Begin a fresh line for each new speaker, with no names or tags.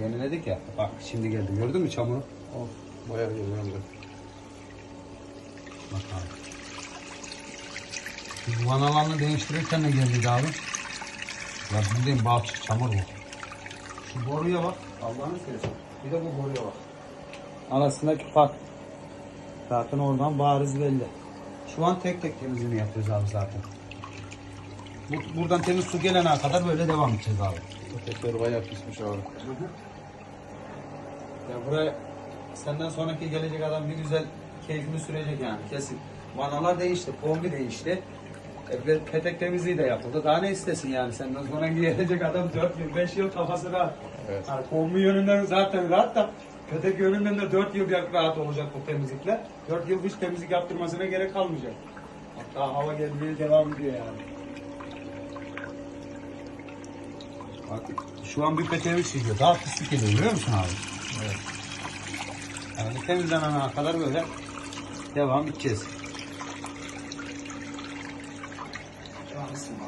Yeniledik ya. Bak şimdi geldi. Gördün mü çamuru?
Of bayağı geliyor.
Bak abi. Biz vanalarını değiştirirken de geldi abi. Ya bildiğin balçık çamur bu. Şu boruya bak. Allah'ını seversen. Bir de bu boruya bak. Arasındaki fark. Zaten oradan bariz belli. Şu an tek tek temizliğini yapıyoruz abi zaten. Bu, buradan temiz su gelene kadar böyle devam edeceğiz abi.
Petekler bayağı pişmiş abi.
Ya buraya senden sonraki gelecek adam bir güzel keyfini sürecek yani kesin. Vanalar değişti, kombi değişti. E, ve petek temizliği de yapıldı. Daha ne istesin yani senden sonraki gelecek adam 4 yıl, 5 yıl kafası rahat.
Evet.
Yani kombi yönünden zaten rahat da petek yönünden de 4 yıl rahat olacak bu temizlikler. 4 yıl hiç temizlik yaptırmasına gerek kalmayacak. Hatta hava gelmeye devam ediyor yani. Bak şu an bir peteğimiz çiziyor. Daha pislik geliyor biliyor musun abi?
Evet.
Yani temizlenene kadar böyle devam edeceğiz. Şu an ısınma.